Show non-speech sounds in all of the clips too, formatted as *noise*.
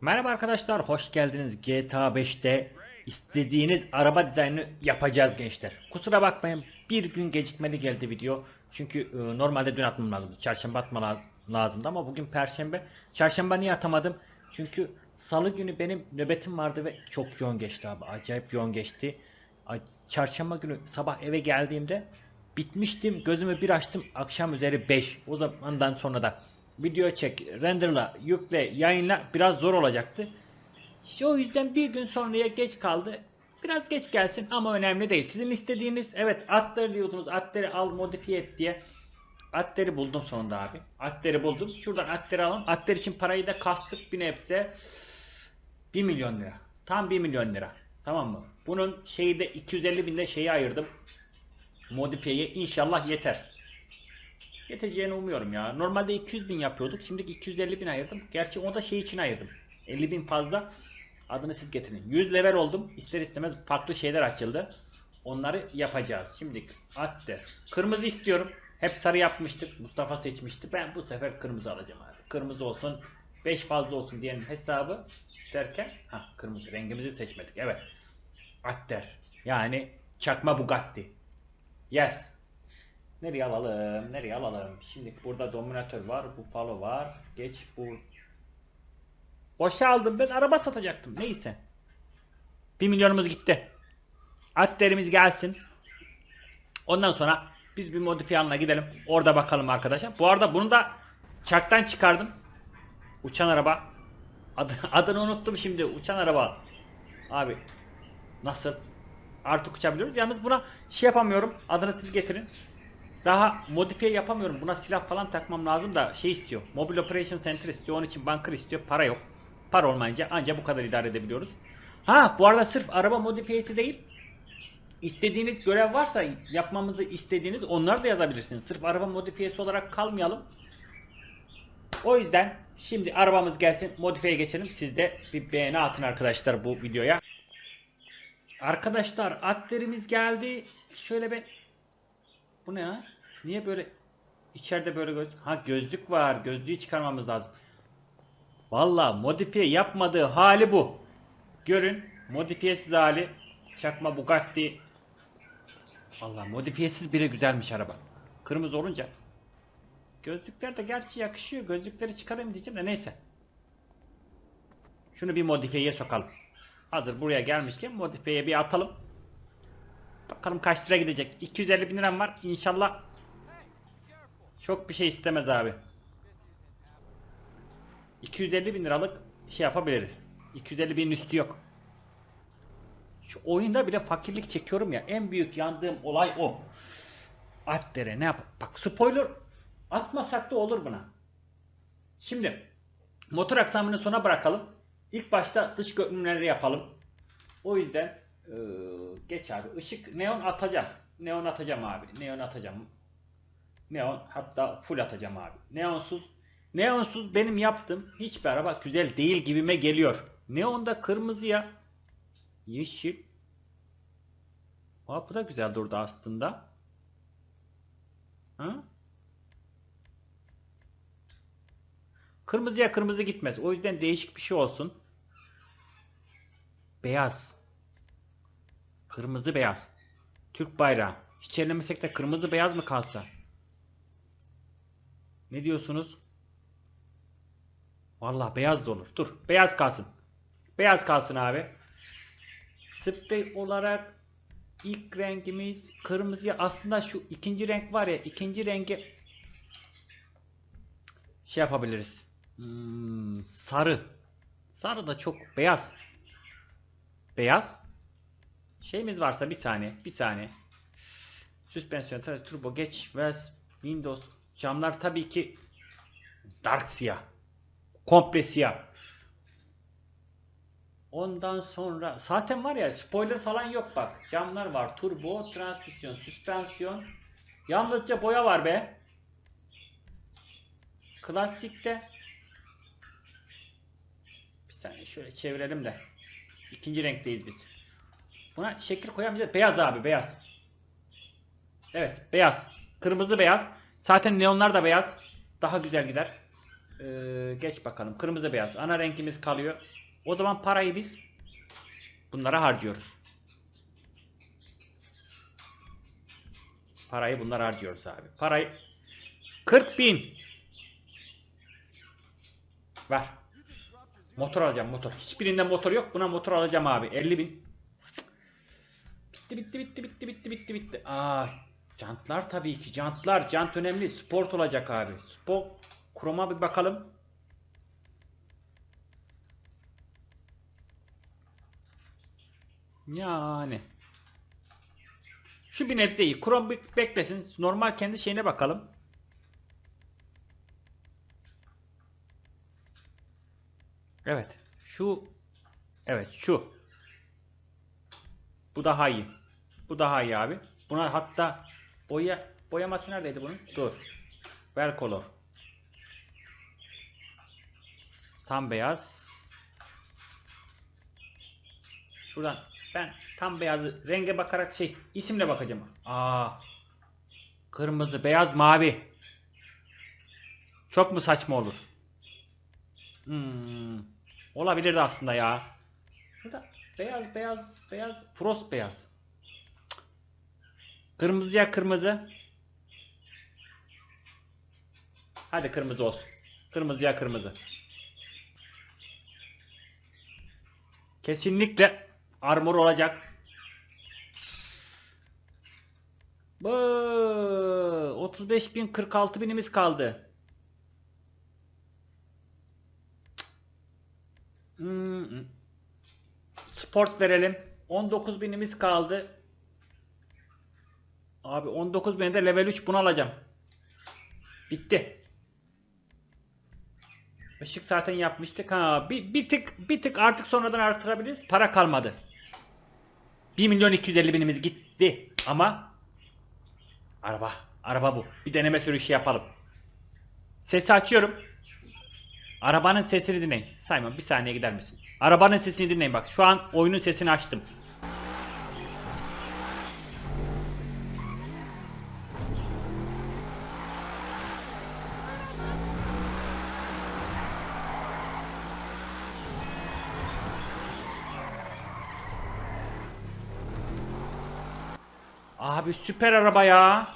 Merhaba arkadaşlar, hoş geldiniz GTA 5'te istediğiniz araba dizaynını yapacağız gençler. Kusura bakmayın, bir gün gecikmeli geldi video. Çünkü e, normalde dün atmam lazımdı, çarşamba atma laz- lazımdı ama bugün perşembe. Çarşamba niye atamadım? Çünkü salı günü benim nöbetim vardı ve çok yoğun geçti abi, acayip yoğun geçti. Çarşamba günü sabah eve geldiğimde bitmiştim, gözümü bir açtım, akşam üzeri 5. O zamandan sonra da video çek, renderla, yükle, yayınla biraz zor olacaktı. İşte o yüzden bir gün sonraya geç kaldı. Biraz geç gelsin ama önemli değil. Sizin istediğiniz evet atları diyordunuz. Atları al modifiye et diye. Atları buldum sonunda abi. Atları buldum. Şuradan atları alalım. Atlar için parayı da kastık bir nebze. 1 milyon lira. Tam 1 milyon lira. Tamam mı? Bunun şeyi de 250 binde şeyi ayırdım. Modifiyeye inşallah yeter. Yeteceğini umuyorum ya. Normalde 200 bin yapıyorduk. Şimdi 250 bin ayırdım. Gerçi o da şey için ayırdım. 50 bin fazla. Adını siz getirin. 100 level oldum. İster istemez farklı şeyler açıldı. Onları yapacağız. Şimdi attır. Kırmızı istiyorum. Hep sarı yapmıştık. Mustafa seçmişti. Ben bu sefer kırmızı alacağım abi. Kırmızı olsun. 5 fazla olsun diyenin hesabı derken ha kırmızı rengimizi seçmedik. Evet. Atter. Yani çakma Bugatti. Yes. Nereye alalım? Nereye alalım? Şimdi burada Dominator var, Buffalo var. Geç bu. Boşa aldım ben araba satacaktım. Neyse. 1 milyonumuz gitti. Atlerimiz gelsin. Ondan sonra biz bir modifiye alanına gidelim. Orada bakalım arkadaşlar. Bu arada bunu da çaktan çıkardım. Uçan araba. Adı, *laughs* adını unuttum şimdi. Uçan araba. Abi. Nasıl? Artık uçabiliyoruz. Yalnız buna şey yapamıyorum. Adını siz getirin. Daha modifiye yapamıyorum. Buna silah falan takmam lazım da şey istiyor. Mobile Operation Center istiyor. Onun için bunker istiyor. Para yok. Para olmayınca ancak bu kadar idare edebiliyoruz. Ha bu arada sırf araba modifiyesi değil. İstediğiniz görev varsa yapmamızı istediğiniz onları da yazabilirsiniz. Sırf araba modifiyesi olarak kalmayalım. O yüzden şimdi arabamız gelsin modifiye geçelim. Siz de bir beğeni atın arkadaşlar bu videoya. Arkadaşlar atlerimiz geldi. Şöyle bir bu ne ya? Niye böyle içeride böyle göz ha gözlük var. Gözlüğü çıkarmamız lazım. Valla modifiye yapmadığı hali bu. Görün modifiyesiz hali. Çakma Bugatti. Valla modifiyesiz bile güzelmiş araba. Kırmızı olunca. Gözlükler de gerçi yakışıyor. Gözlükleri çıkarayım diyeceğim de neyse. Şunu bir modifiyeye sokalım. Hazır buraya gelmişken modifiyeye bir atalım. Bakalım kaç lira gidecek. 250 bin liram var. İnşallah çok bir şey istemez abi. 250 bin liralık şey yapabiliriz. 250 bin üstü yok. Şu oyunda bile fakirlik çekiyorum ya. En büyük yandığım olay o. At dere ne yap? Bak spoiler atmasak da olur buna. Şimdi motor aksamını sona bırakalım. İlk başta dış görünümleri yapalım. O yüzden eee, geç abi. Işık neon atacağım. Neon atacağım abi. Neon atacağım. Neon hatta full atacağım abi. Neonsuz neonsuz benim yaptığım hiçbir araba güzel değil gibime geliyor. Neonda kırmızıya yeşil. Aa, bu da güzel durdu aslında. Ha? Kırmızıya kırmızı gitmez. O yüzden değişik bir şey olsun. Beyaz. Kırmızı beyaz. Türk bayrağı. Hiç ellemesek de kırmızı beyaz mı kalsa? Ne diyorsunuz? Vallahi beyaz da olur. Dur. Beyaz kalsın. Beyaz kalsın abi. Sprey olarak ilk rengimiz kırmızıya aslında şu ikinci renk var ya ikinci rengi şey yapabiliriz. Hmm, sarı. Sarı da çok beyaz. Beyaz. Şeyimiz varsa bir saniye, bir saniye. Süspansiyon, turbo geç ve Windows camlar tabii ki dark siyah. Komple siyah. Ondan sonra zaten var ya spoiler falan yok bak. Camlar var. Turbo, transmisyon, süspansiyon. Yalnızca boya var be. Klasikte bir saniye şöyle çevirelim de. İkinci renkteyiz biz. Buna şekil koyamayacağız. Beyaz abi beyaz. Evet beyaz. Kırmızı beyaz. Zaten neonlar da beyaz. Daha güzel gider. Ee, geç bakalım. Kırmızı beyaz. Ana renkimiz kalıyor. O zaman parayı biz bunlara harcıyoruz. Parayı bunlar harcıyoruz abi. Parayı 40 bin. Ver. Motor alacağım motor. Hiçbirinden motor yok. Buna motor alacağım abi. 50 bin. Bitti bitti bitti bitti bitti bitti bitti. Aa, jantlar tabii ki. Jantlar. Jant önemli. Sport olacak abi. Spor. Kroma bir bakalım. Yani. Şu bir nebze iyi. Krom beklesin. Normal kendi şeyine bakalım. Evet. Şu Evet şu. Bu daha iyi. Bu daha iyi abi. Buna hatta boya boyaması neredeydi bunun? Dur. Ver color. Tam beyaz. Şuradan ben tam beyazı renge bakarak şey isimle bakacağım. Aa. Kırmızı, beyaz, mavi. Çok mu saçma olur? Hmm. Olabilirdi aslında ya. Şurada beyaz beyaz beyaz frost beyaz. Kırmızıya kırmızı. Hadi kırmızı olsun. Kırmızıya kırmızı. Kesinlikle armor olacak. Bu 35 bin 46 binimiz kaldı. Hmm. Sport verelim. 19 binimiz kaldı. Abi 19 binde level 3 bunu alacağım. Bitti. Işık zaten yapmıştık. Ha bir, bir tık bir tık artık sonradan artırabiliriz. Para kalmadı. 1 milyon 250 binimiz gitti. Ama araba. Araba bu. Bir deneme sürüşü yapalım. Sesi açıyorum. Arabanın sesini dinleyin. Simon bir saniye gider misin? Arabanın sesini dinleyin bak. Şu an oyunun sesini açtım. Abi süper araba ya.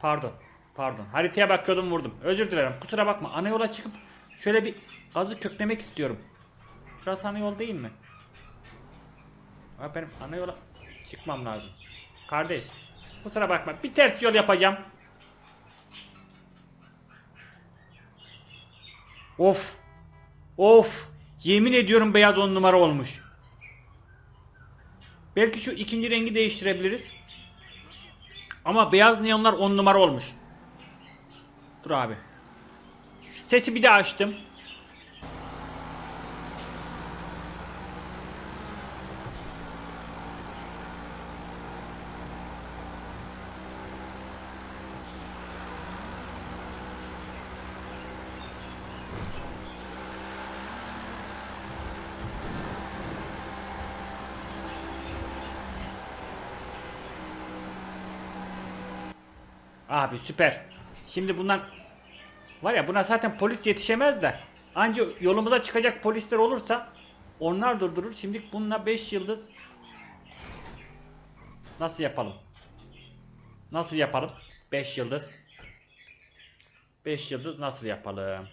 Pardon. Pardon. Haritaya bakıyordum vurdum. Özür dilerim. Kusura bakma. Ana yola çıkıp şöyle bir gazı köklemek istiyorum. Şurası ana yol değil mi? Abi benim ana yola çıkmam lazım. Kardeş. Kusura bakma. Bir ters yol yapacağım. Of. Of. Yemin ediyorum beyaz on numara olmuş. Belki şu ikinci rengi değiştirebiliriz. Ama beyaz neonlar 10 numara olmuş. Dur abi. Sesi bir daha açtım. Abi süper. Şimdi bundan var ya buna zaten polis yetişemez de anca yolumuza çıkacak polisler olursa onlar durdurur. Şimdi bununla 5 yıldız nasıl yapalım? Nasıl yapalım? 5 yıldız. 5 yıldız nasıl yapalım?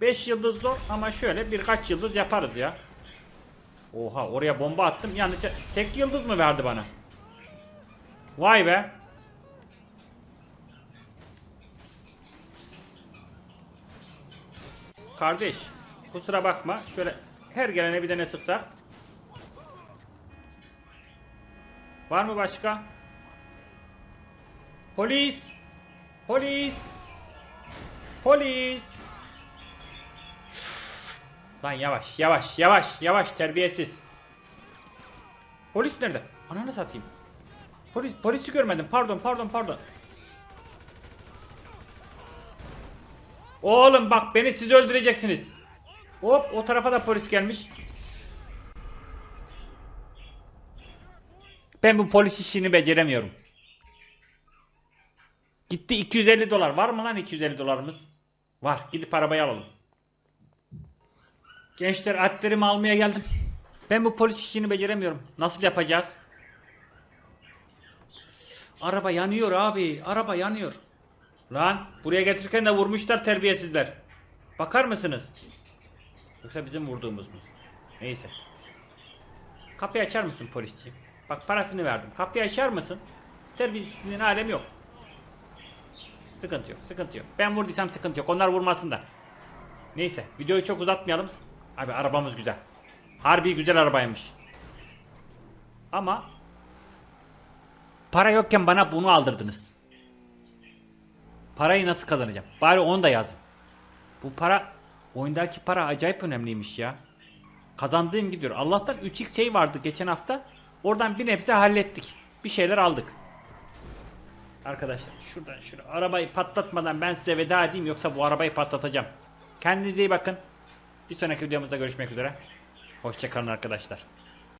5 yıldız zor ama şöyle birkaç yıldız yaparız ya. Oha oraya bomba attım. Yalnızca tek yıldız mı verdi bana? Vay be. Kardeş kusura bakma şöyle her gelene bir tane sıksak. Var mı başka? Polis! Polis! Polis! Lan yavaş yavaş yavaş yavaş terbiyesiz. Polis nerede? Ananı satayım. Polis polisi görmedim. Pardon pardon pardon. Oğlum bak beni siz öldüreceksiniz. Hop o tarafa da polis gelmiş. Ben bu polis işini beceremiyorum. Gitti 250 dolar. Var mı lan 250 dolarımız? Var. Gidip arabayı alalım. Gençler atlerimi almaya geldim. Ben bu polis işini beceremiyorum. Nasıl yapacağız? Araba yanıyor abi. Araba yanıyor. Lan buraya getirirken de vurmuşlar terbiyesizler. Bakar mısınız? Yoksa bizim vurduğumuz mu? Neyse. Kapıyı açar mısın polisçi? Bak parasını verdim. Kapıyı açar mısın? Terbiyesizliğin alemi yok. Sıkıntı yok, sıkıntı yok. Ben vurduysam sıkıntı yok. Onlar vurmasın da. Neyse, videoyu çok uzatmayalım. Abi arabamız güzel. Harbi güzel arabaymış. Ama para yokken bana bunu aldırdınız. Parayı nasıl kazanacağım? Bari onu da yazın. Bu para oyundaki para acayip önemliymiş ya. Kazandığım gidiyor. Allah'tan 3x şey vardı geçen hafta. Oradan bir nebze hallettik. Bir şeyler aldık. Arkadaşlar şuradan şuraya arabayı patlatmadan ben size veda edeyim yoksa bu arabayı patlatacağım. Kendinize iyi bakın. Bir sonraki videomuzda görüşmek üzere. Hoşçakalın arkadaşlar.